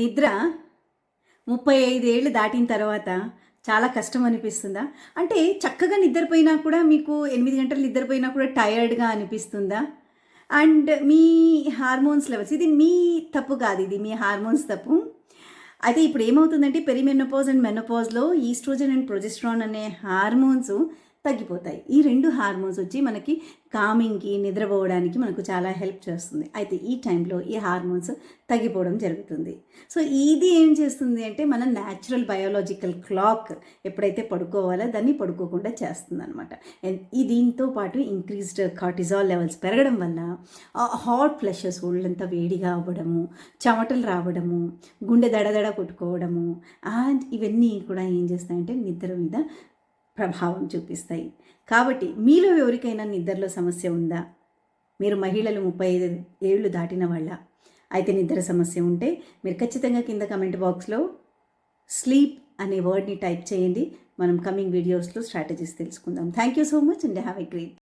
నిద్ర ముప్పై ఐదేళ్ళు దాటిన తర్వాత చాలా కష్టం అనిపిస్తుందా? అంటే చక్కగా నిద్రపోయినా కూడా మీకు ఎనిమిది గంటలు నిద్రపోయినా కూడా టయర్డ్గా అనిపిస్తుందా? అండ్ మీ హార్మోన్స్ లెవెల్స్ ఇది మీ తప్పు కాదు ఇది మీ హార్మోన్స్ తప్పు. అయితే ఇప్పుడు ఏమవుతుందంటే పెరిమెనోపాజ్ అండ్ మెనోపాజ్లో ఈస్ట్రోజన్ అండ్ ప్రొజెస్ట్రాన్ అనే హార్మోన్స్ తగ్గిపోతాయి. ఈ రెండు హార్మోన్స్ వచ్చి మనకి కామింగ్కి నిద్రపోవడానికి మనకు చాలా హెల్ప్ చేస్తుంది. అయితే ఈ టైంలో ఈ హార్మోన్స్ తగ్గిపోవడం జరుగుతుంది. సో ఇది ఏం చేస్తుంది అంటే మన న్యాచురల్ బయోలాజికల్ క్లాక్ ఎప్పుడైతే పడుకోవాలో దాన్ని పడుకోకుండా చేస్తుంది అనమాట ఈ దీంతో పాటు ఇంక్రీజ్డ్ కార్టిజాల్ లెవెల్స్ పెరగడం వల్ల హాట్ ఫ్లెషెస్ ఒళ్ళంతా వేడిగా అవ్వడము చెమటలు రావడము గుండె దడదడ కొట్టుకోవడము అండ్ ఇవన్నీ కూడా ఏం చేస్తాయంటే నిద్ర మీద ప్రభావం చూపిస్తాయి. కాబట్టి మీలో ఎవరికైనా నిద్రలో సమస్య ఉందా? మీరు మహిళలు ముప్పై ఐదు ఏళ్ళు దాటిన వాళ్ళ. అయితే నిద్ర సమస్య ఉంటే మీరు ఖచ్చితంగా కింద కమెంట్ బాక్స్లో స్లీప్ అనే వర్డ్ని టైప్ చేయండి. మనం కమింగ్ వీడియోస్లో స్ట్రాటజీస్ తెలుసుకుందాం. Thank you so much and have a great